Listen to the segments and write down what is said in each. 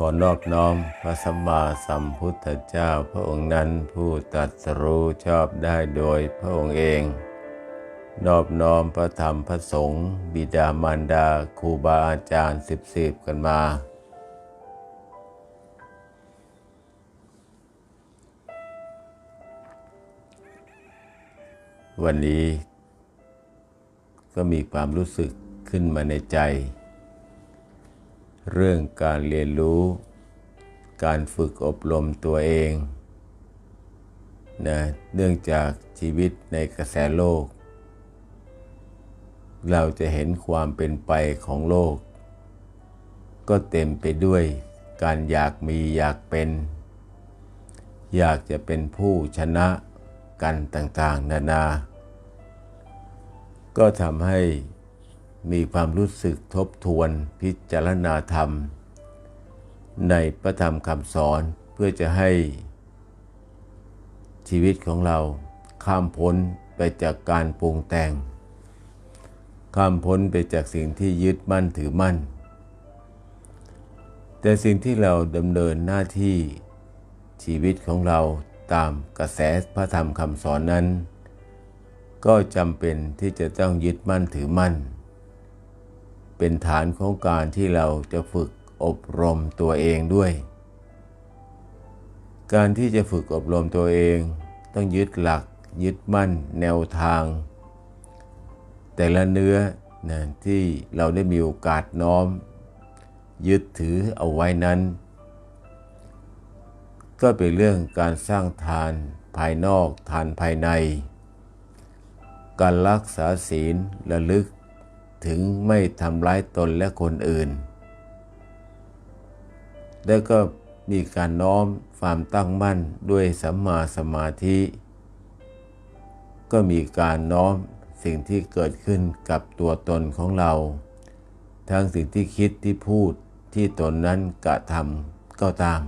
ขอนอบน้อมพระสัมมาสัมพุทธเจ้าพระองค์นั้นผู้ตรัสรู้ชอบได้โดยพระองค์เอง นอบน้อมพระธรรมพระสงฆ์บิดามารดาครูบาอาจารย์สิบสิบกันมา วันนี้ก็มีความรู้สึกขึ้นมาในใจ เรื่องการเรียนรู้ การฝึกอบรมตัวเองนะเนื่องจากชีวิตในกระแสโลก เราจะเห็นความเป็นไปของโลก ก็เต็มไปด้วยการอยากมีอยากเป็น อยากจะเป็นผู้ชนะกันต่างๆ นานา ก็ทำให้ มีความรู้สึกทบทวนพิจารณาธรรม ในพระธรรมคำสอนเพื่อจะให้ชีวิตของเราข้ามพ้นไปจากการปรุงแต่ง ข้ามพ้นไปจากสิ่งที่ยึดมั่นถือมั่น แต่สิ่งที่เราดำเนินหน้าที่ชีวิตของเราตามกระแสพระธรรมคำสอนนั้น ก็จำเป็นที่จะต้องยึดมั่นถือมั่น เป็นฐานของการที่เราจะฝึกอบรมตัวเองด้วย การที่จะฝึกอบรมตัวเอง ต้องยึดหลัก ยึดมั่น แนวทาง แต่ละเนื้อนะที่เราได้มีโอกาสน้อม ยึดถือเอาไว้นั้น ก็เป็นเรื่องการสร้างทานภายนอกทานภายใน การรักษาศีลระลึก ถึงไม่ทำร้ายตนและคนอื่น แล้วก็มีการน้อมความตั้งมั่นด้วยสัมมาสมาธิ ก็มีการน้อมสิ่งที่เกิดขึ้นกับตัวตนของเรา ทั้งสิ่งที่คิดที่พูดที่ตนนั้นกระทำก็ตาม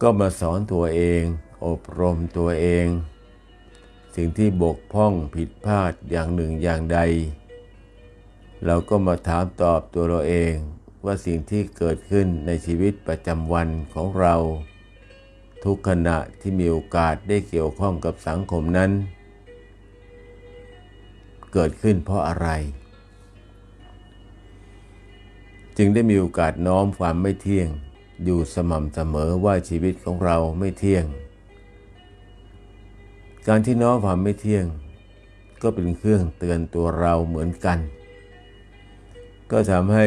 ก็มาสอนตัวเอง อบรมตัวเอง สิ่งที่บกพร่องผิดพลาดอย่างหนึ่งอย่างใด เราก็มาถามตอบตัวเราเองว่าสิ่งที่เกิดขึ้นในชีวิตประจำวันของเรา ทุกขณะที่มีโอกาสได้เกี่ยวข้องกับสังคมนั้น เกิดขึ้นเพราะอะไร จึงได้มีโอกาสน้อมความไม่เที่ยงอยู่สม่ำเสมอว่าชีวิตของเราไม่เที่ยง การที่น้อมความไม่เที่ยง ก็เป็นเครื่องเตือนตัวเราเหมือนกัน ก็ทำให้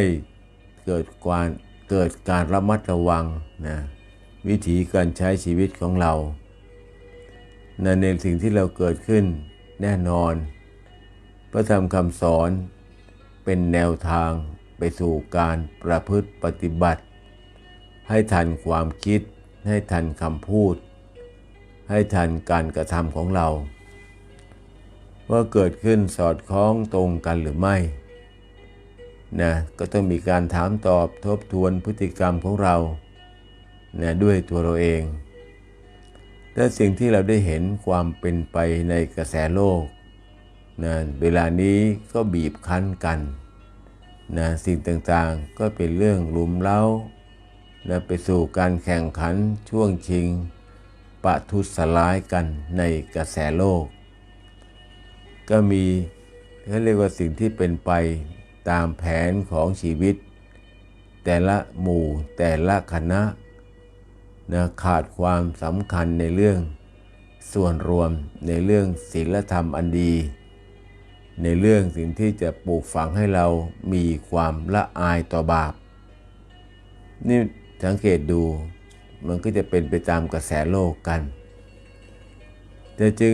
เกิดการเกิดการระมัดระวังนะวิธีการใช้ชีวิตของเราในในสิ่งที่เราเกิดขึ้นแน่นอน พระธรรมคำสอนเป็นแนวทางไปสู่การประพฤติปฏิบัติ ให้ทันความคิดให้ทันคำพูด ให้ทันการกระทำของเรา ว่าเกิดขึ้นสอดคล้องตรงกันหรือไม่นะก็ต้องมีการถามตอบทบทวนพฤติกรรมของเรานะด้วยตัวเราเองแต่สิ่งที่เราได้เห็นความเป็นไปในกระแสโลกนะเวลานี้ก็บีบคั้นกันนะสิ่งต่างๆก็เป็นเรื่องลุมเล้านะไปสู่การแข่งขันช่วงชิง ปะทุสลายกันในกระแสโลก ก็มีเขาเรียกว่าสิ่งที่เป็นไปตามแผนของชีวิต แต่ละหมู่แต่ละคณะนะขาดความสำคัญในเรื่องส่วนรวมในเรื่องศีลธรรมอันดี ในเรื่องสิ่งที่จะปลูกฝังให้เรามีความละอายต่อบาป นี่สังเกตดู มันก็จะเป็นไปตามกระแสโลกกันแต่จึง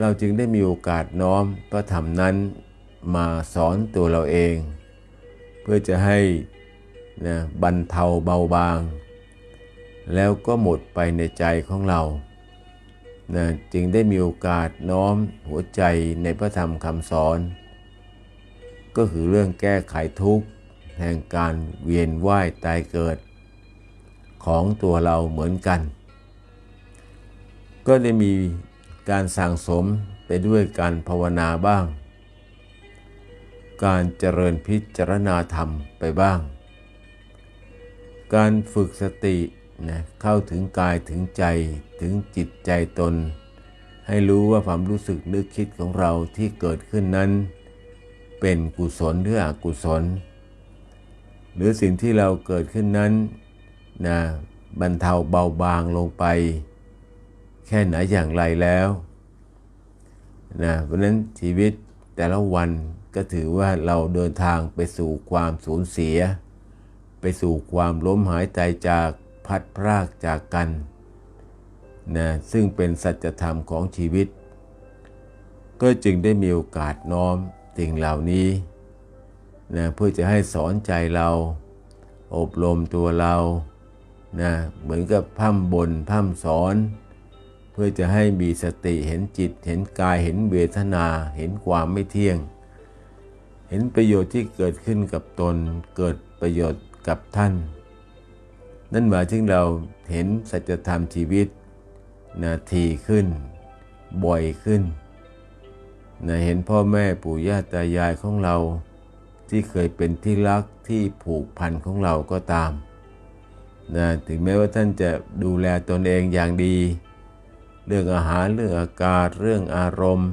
เราจึงได้มีโอกาสน้อมพระธรรมนั้นมาสอนตัวเราเอง เพื่อจะให้นะบรรเทาเบาบาง แล้วก็หมดไปในใจของเรานะจึงได้มีโอกาสน้อมหัวใจในพระธรรมคำสอน ก็คือเรื่องแก้ไขทุกข์แห่งการเวียนว่ายตายเกิด ของตัวเราเหมือนกัน ก็ได้มีการสั่งสมไปด้วยการภาวนาบ้าง การเจริญพิจารณาธรรมไปบ้าง การฝึกสตินะเข้าถึงกายถึงใจถึงจิตใจตน ให้รู้ว่าความรู้สึกนึกคิดของเราที่เกิดขึ้นนั้น เป็นกุศลหรืออกุศล หรือสิ่งที่เราเกิดขึ้นนั้น นะบรรเทาเบาบางลงไป แค่ไหนอย่างไรแล้วนะเพราะนั้นชีวิตแต่ละวันก็ถือว่าเราเดินทางไปสู่ความสูญเสีย ไปสู่ความล้มหายใจจากพัดพรากจากกันนะซึ่งเป็นสัจธรรมของชีวิต ก็จึงได้มีโอกาสน้อมสิ่งเหล่านี้นะเพื่อจะให้สอนใจเรา อบรมตัวเรา นะเหมือนกับพร่ำบนพร่ำสอน เพื่อจะให้มีสติเห็นจิต เห็นกายเห็นเวทนา เห็นความไม่เที่ยง เห็นประโยชน์ที่เกิดขึ้นกับตน เกิดประโยชน์กับท่าน นั่นหมายถึงเราเห็นสัจธรรมชีวิตนาทีขึ้น บ่อยขึ้นนะเห็นพ่อแม่ปู่ย่าตายายของเรา ที่เคยเป็นที่รักที่ผูกพันของเราก็ตาม นะถึงแม้ว่าท่านจะดูแลตนเองอย่างดี เรื่องอาหารเรื่องอากาศเรื่องอารมณ์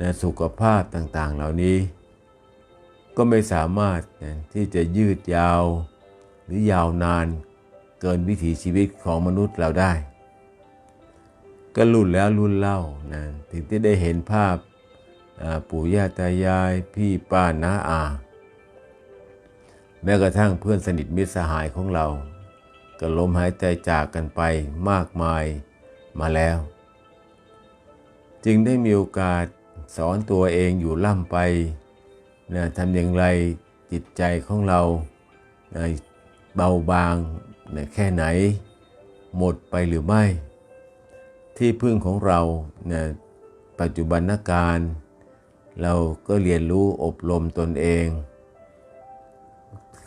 นะสุขภาพต่างๆ เหล่านี้ ก็ไม่สามารถนะที่จะยืดยาว หรือยาวนานเกินวิถีชีวิตของมนุษย์เราได้ ก็รุ่นแล้วรุ่นเล่านะถึงที่ได้เห็นภาพปู่ย่าตายาย พี่ป้าน้าอา แม้กระทั่งเพื่อนสนิทมิตรสหายของเรา ก็ล้มหายใจจากกันไปมากมายมาแล้ว จึงได้มีโอกาสสอนตัวเองอยู่ล่ำไปนะทำอย่างไรจิตใจของเรานะเบาบางนะแค่ไหน หมดไปหรือไม่ ที่พึ่งของเรานะปัจจุบันการ เราก็เรียนรู้อบรมตนเอง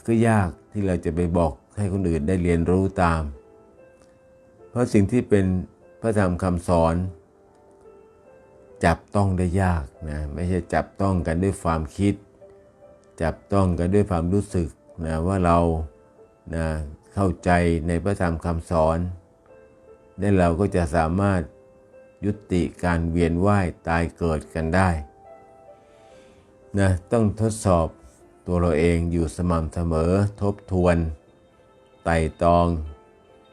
ก็ยากที่เราจะไปบอก ให้คนอื่นได้เรียนรู้ตาม เพราะสิ่งที่เป็นพระธรรมคำสอน จับต้องได้ยากนะไม่ใช่จับต้องกันด้วยความคิด จับต้องกันด้วยความรู้สึกนะว่าเรานะเข้าใจในพระธรรมคำสอนและเราก็จะสามารถยุติการเวียนว่ายตายเกิดกันได้นะต้องทดสอบตัวเราเองอยู่สม่ำเสมอทบทวน ไต่ตอง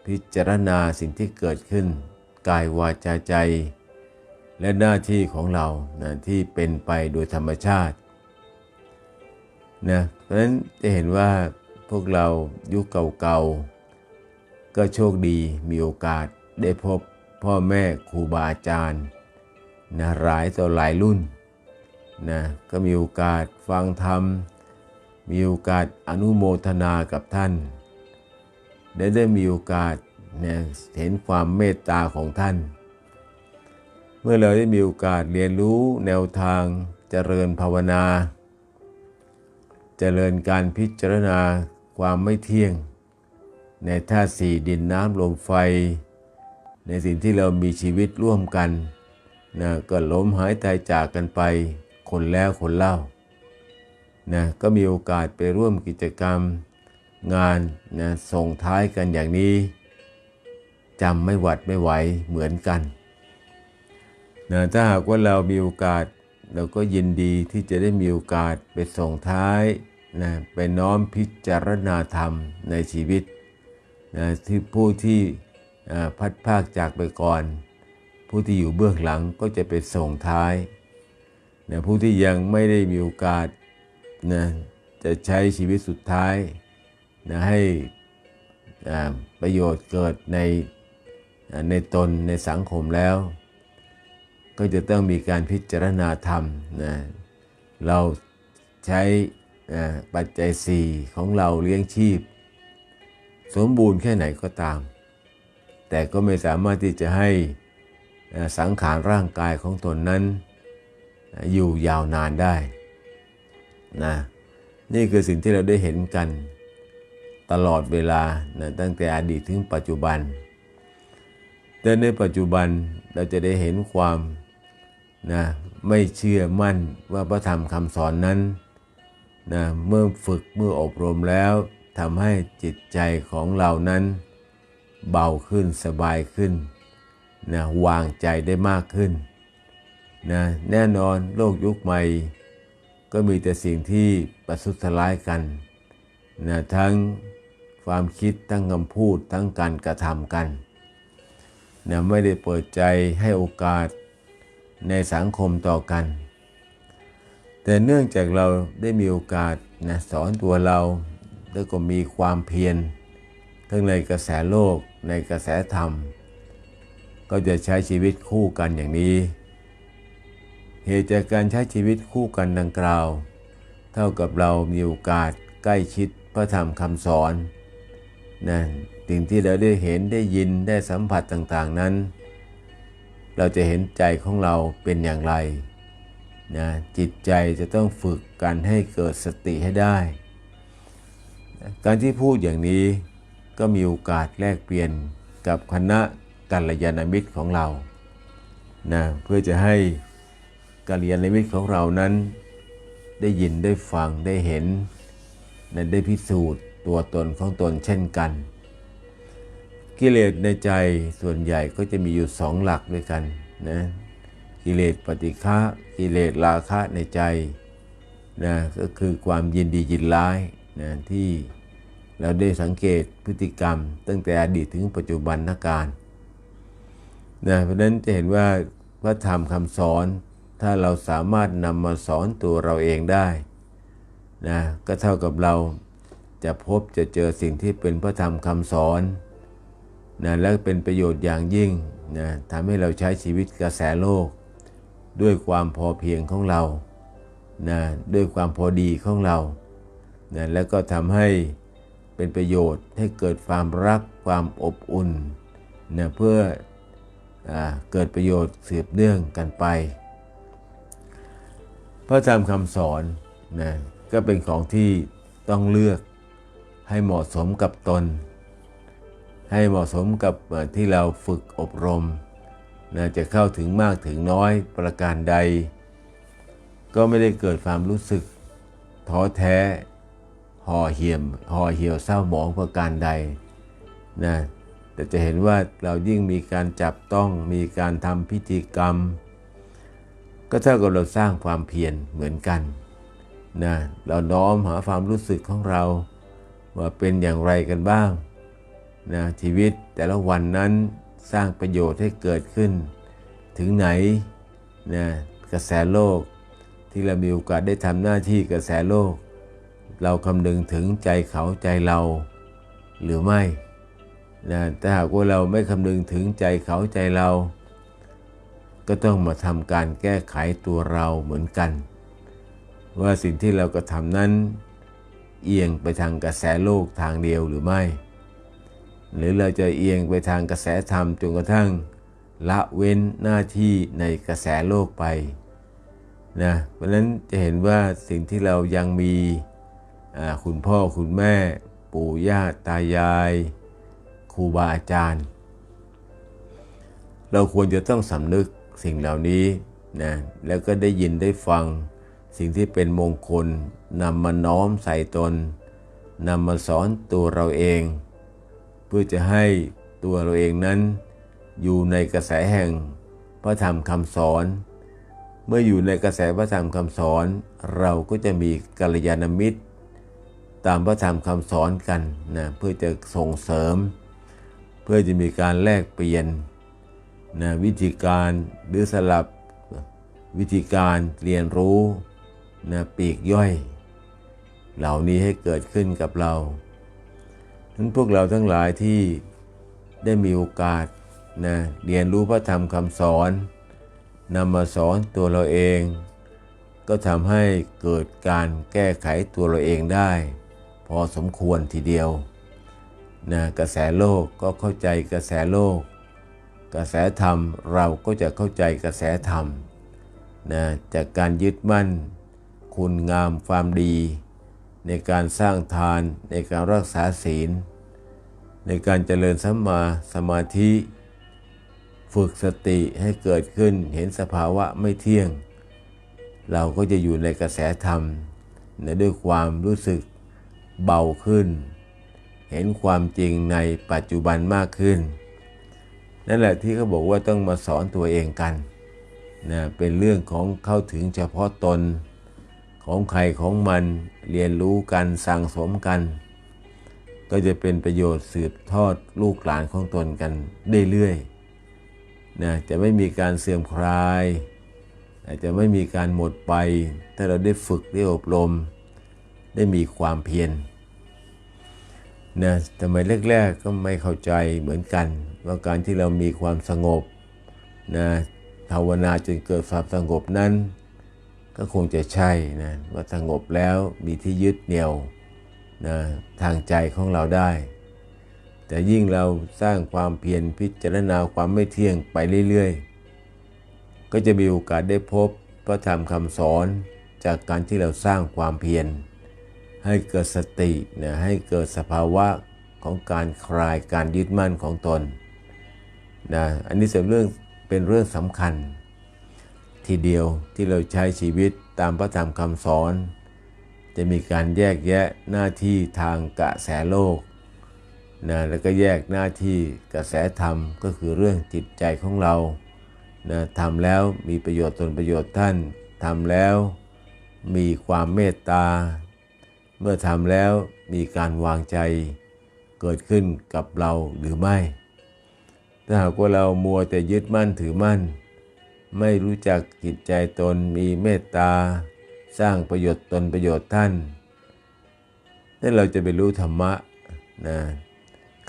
พิจารณาสิ่งที่เกิดขึ้น กายวาจาใจ และหน้าที่ของเรานะที่เป็นไปโดยธรรมชาตินะเพราะฉะนั้นจะเห็นว่าพวกเรายุคเก่าๆ ก็โชคดีมีโอกาสได้พบพ่อแม่ครูบาอาจารย์นะหลายต่อหลายรุ่นนะก็มีโอกาสฟังธรรม มีโอกาสอนุโมทนากับท่าน ได้ได้มีโอกาสเนี่ยเห็นความเมตตาของท่าน เมื่อเราได้มีโอกาสเรียนรู้แนวทางเจริญภาวนา เจริญการพิจารณาความไม่เที่ยง ในธาตุสี่ดินน้ำลมไฟ ในสิ่งที่เรามีชีวิตร่วมกันนะก็ล้มหายตายจากกันไป คนแล้วคนเล่านะก็มีโอกาสไปร่วมกิจกรรม งานนะส่งท้ายกันอย่างนี้จำไม่หวัดไม่ไหวเหมือนกันนะถ้าหากว่าเรามีโอกาส เราก็ยินดีที่จะได้มีโอกาสไปส่งท้ายนะไปน้อมพิจารณาธรรมในชีวิตนะที่ผู้ที่พัดภาคจากไปก่อน ผู้ที่อยู่เบื้องหลังก็จะไปส่งท้ายนะผู้ที่ยังไม่ได้มีโอกาสนะจะใช้ชีวิตสุดท้าย นะให้ประโยชน์เกิดในในตนในสังคมแล้ว ก็จะต้องมีการพิจารณาธรรมนะเราใช้ปัจจัยสี่ของเราเลี้ยงชีพ สมบูรณ์แค่ไหนก็ตาม แต่ก็ไม่สามารถที่จะให้สังขารร่างกายของตนนั้นอ่าอยู่ยาวนานได้นะนี่คือสิ่งที่เราได้เห็นกัน ตลอดเวลานะตั้งแต่อดีตถึงปัจจุบัน แต่ในปัจจุบันเราจะได้เห็นความนะไม่เชื่อมั่นว่าพระธรรมคำสอนนั้นนะเมื่อฝึกเมื่ออบรมแล้วทำให้จิตใจของเรานั้นเบาขึ้นสบายขึ้นนะวางใจได้มากขึ้นนะแน่นอนโลกยุคใหม่ ก็มีแต่สิ่งที่ประทุษร้ายกัน นะทั้งความคิดทั้งคำพูดทั้งการกระทำกันนะไม่ได้เปิดใจให้โอกาสในสังคมต่อกัน แต่เนื่องจากเราได้มีโอกาสนะสอนตัวเราแล้วก็มีความเพียรทั้งในกระแสโลกในกระแสธรรม ก็จะใช้ชีวิตคู่กันอย่างนี้ เหตุจากการใช้ชีวิตคู่กันดังกล่าว เท่ากับเรามีโอกาสใกล้ชิด พระธรรมคำสอนนะสิ่งที่เราได้เห็นได้ยินได้สัมผัสต่างๆนั้น เราจะเห็นใจของเราเป็นอย่างไรนะจิตใจจะต้องฝึกกันให้เกิดสติให้ได้ การที่พูดอย่างนี้ก็มีโอกาสแลกเปลี่ยนกับคณะกัลยาณมิตรของเรานะเพื่อจะให้กัลยาณมิตรของเรานั้น ได้ยินได้ฟังได้เห็น นะได้พิสูจน์ตัวตนของตนเช่นกัน กิเลสในใจส่วนใหญ่ก็จะมีอยู่สองหลักด้วยกันนะกิเลสปฏิฆะกิเลสราคะในใจนะก็คือความยินดียินร้ายนะที่เราได้สังเกตพฤติกรรม ตั้งแต่อดีตถึงปัจจุบันนการนะเพราะนั้นจะเห็นว่าพระธรรมคำสอน ถ้าเราสามารถนำมาสอนตัวเราเองได้ นะก็เท่ากับเราจะพบจะเจอสิ่งที่เป็นพระธรรมคำสอนนะและเป็นประโยชน์อย่างยิ่งนะทำให้เราใช้ชีวิตกระแสโลก ด้วยความพอเพียงของเรานะด้วยความพอดีของเรานะแล้วก็ทำให้เป็นประโยชน์ให้เกิดความรักความอบอุ่นนะเพื่ออเกิดประโยชน์สืบเนื่องกันไป พระธรรมคำสอนนะ ก็เป็นของที่ต้องเลือกให้เหมาะสมกับตน ให้เหมาะสมกับที่เราฝึกอบรมนะจะเข้าถึงมากถึงน้อยประการใด ก็ไม่ได้เกิดความรู้สึกท้อแท้ห่อเหี่ยมห่อเหี่ยวเศร้าหมองประการใดนะแต่จะเห็นว่าเรายิ่งมีการจับต้องมีการทำพิธีกรรม ก็เท่ากับเราสร้างความเพียรเหมือนกัน นะเราน้อมหาความรู้สึกของเรา ว่าเป็นอย่างไรกันบ้างนะชีวิตแต่ละวันนั้นสร้างประโยชน์ให้เกิดขึ้น ถึงไหนนะกระแสโลก ที่เรามีโอกาสได้ทำหน้าที่กระแสโลก เราคำนึงถึงใจเขาใจเราหรือไม่นะแต่หากว่าเราไม่คำนึงถึงใจเขาใจเรา ก็ต้องมาทำการแก้ไขตัวเราเหมือนกัน ว่าสิ่งที่เรากระทำนั้น เอียงไปทางกระแสโลกทางเดียวหรือไม่ หรือเราจะเอียงไปทางกระแสธรรมจนกระทั่ง ละเว้นหน้าที่ในกระแสโลกไปนะเพราะนั้นจะเห็นว่าสิ่งที่เรายังมีคุณพ่อคุณแม่ ปู่ย่าตายายครูบาอาจารย์ เราควรจะต้องสำนึกสิ่งเหล่านี้นะแล้วก็ได้ยินได้ฟัง สิ่งที่เป็นมงคลนำมาน้อมใส่ตนนำมาสอนตัวเราเอง เพื่อจะให้ตัวเราเองนั้น อยู่ในกระแสแห่งพระธรรมคำสอน เมื่ออยู่ในกระแสพระธรรมคำสอน เราก็จะมีกัลยาณมิตร ตามพระธรรมคำสอนกันนะเพื่อจะส่งเสริม เพื่อจะมีการแลกเปลี่ยนนะวิธีการหรือสลับวิธีการเรียนรู้ นะปีกย่อย เหล่านี้ให้เกิดขึ้นกับเราทั้งพวกเราทั้งหลายที่ได้มีโอกาสนะเรียนรู้พระธรรมคำสอนนำมาสอนตัวเราเอง ก็ทำให้เกิดการแก้ไขตัวเราเองได้ พอสมควรทีเดียวนะกระแสโลกก็เข้าใจกระแสโลก กระแสธรรมเราก็จะเข้าใจกระแสธรรมนะจากการยึดมั่น คุณงามความดี ในการสร้างทาน ในการรักษาศีล ในการเจริญสัมมาสมาธิ ฝึกสติให้เกิดขึ้นเห็นสภาวะไม่เที่ยง เราก็จะอยู่ในกระแสธรรมในด้วยความรู้สึกเบาขึ้น เห็นความจริงในปัจจุบันมากขึ้น นั่นแหละที่เขาบอกว่าต้องมาสอนตัวเองกันนะเป็นเรื่องของเข้าถึงเฉพาะตน ของใครของมันเรียนรู้กันสั่งสมกัน ก็จะเป็นประโยชน์สืบทอดลูกหลานของตนกันเรื่อยๆนะจะไม่มีการเสื่อมคลายอาจจะไม่มีการหมดไป ถ้าเราได้ฝึกได้อบรม ได้มีความเพียรนะทำไมแรกๆก็ไม่เข้าใจเหมือนกัน ว่าการที่เรามีความสงบนะภาวนาจนเกิดความสงบนั้น ก็คงจะใช่นะว่าสงบแล้วมีที่ยึดเหนี่ยวนะทางใจของเราได้ แต่ยิ่งเราสร้างความเพียรพิจารณาความไม่เที่ยงไปเรื่อยๆ ก็จะมีโอกาสได้พบพระธรรมคำสอนจากการที่เราสร้างความเพียรให้เกิดสตินะให้เกิดสภาวะของการคลายการยึดมั่นของตนนะอันนี้เป็นเรื่องเป็นเรื่องสำคัญ ทีเดียวที่เราใช้ชีวิตตามพระธรรมคำสอน จะมีการแยกแยะหน้าที่ทางกระแสโลกนะแล้วก็แยกหน้าที่กระแสธรรมก็คือเรื่องจิตใจของเรานะทำแล้วมีประโยชน์ตนประโยชน์ท่านทำแล้วมีความเมตตา เมื่อทำแล้วมีการวางใจเกิดขึ้นกับเราหรือไม่ ถ้าหากว่าเรามัวแต่ยึดมั่นถือมั่น ไม่รู้จักจิตใจตนมีเมตตา สร้างประโยชน์ตนประโยชน์ท่านนั่นเราจะไปรู้ธรรมะนะ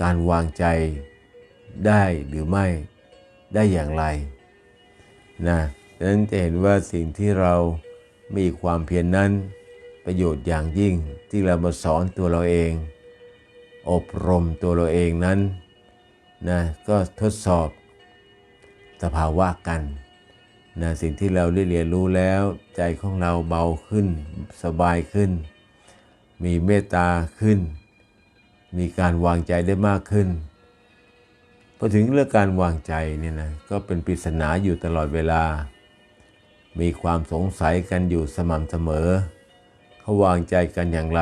การวางใจได้หรือไม่ได้อย่างไรนะดังนั้นจะเห็นว่าสิ่งที่เรามีความเพียรนนั้นประโยชน์อย่างยิ่งที่เรามาสอนตัวเราเอง อบรมตัวเราเองนั้นนะก็ทดสอบสภาวะกัน นะสิ่งที่เราได้เรียนรู้แล้ว ใจของเราเบาขึ้น สบายขึ้น มีเมตตาขึ้น มีการวางใจได้มากขึ้นพอถึงเรื่องการวางใจเนี่ยนะก็เป็นปริศนาอยู่ตลอดเวลา มีความสงสัยกันอยู่สม่ำเสมอ เขาวางใจกันอย่างไร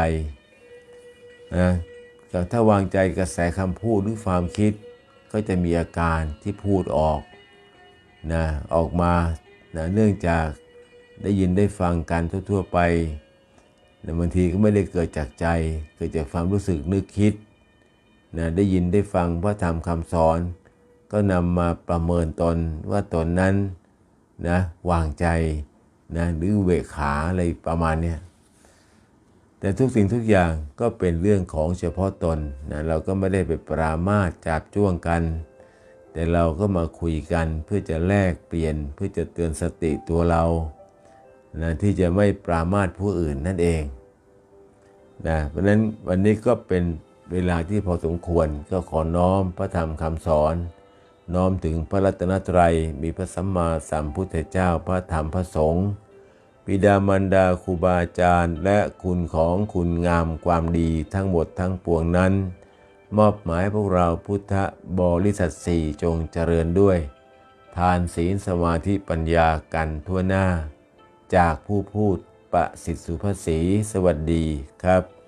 นะแต่ถ้าวางใจกระแสคำพูดหรือความคิดก็จะมีอาการที่พูดออก นะออกมานะเนื่องจากได้ยินได้ฟังกันทั่ว ๆ ไปแต่บางทีก็ไม่ได้เกิดจากใจ เกิดจากความรู้สึกนึกคิดนะได้ยินได้ฟังพระธรรมคำสอน ก็นำมาประเมินตนว่าตนนั้นนะวางใจนะหรือเวขาอะไรประมาณนี้แต่ทุกสิ่งทุกอย่างก็เป็นเรื่องของเฉพาะตนนะเราก็ไม่ได้ไปปรามาจับจ้วงกัน แต่เราก็มาคุยกันเพื่อจะแลกเปลี่ยนเพื่อจะเตือนสติตัวเรานะที่จะไม่ปรามาสผู้อื่นนั่นเองนะเพราะนั้นวันนี้ก็เป็นเวลาที่พอสมควรก็ขอน้อมพระธรรมคำสอน น้อมถึงพระรัตนตรัย มีพระสัมมาสัมพุทธเจ้าพระธรรมพระสงฆ์บิดามารดาครูบาอาจารย์ และคุณของคุณงามความดีทั้งหมดทั้งปวงนั้น มอบหมายพวกเราพุทธบริษัทสี่จงเจริญด้วย ทานศีลสมาธิปัญญากันทั่วหน้า จากผู้พูดประสิทธิสุภาษีสวัสดีครับ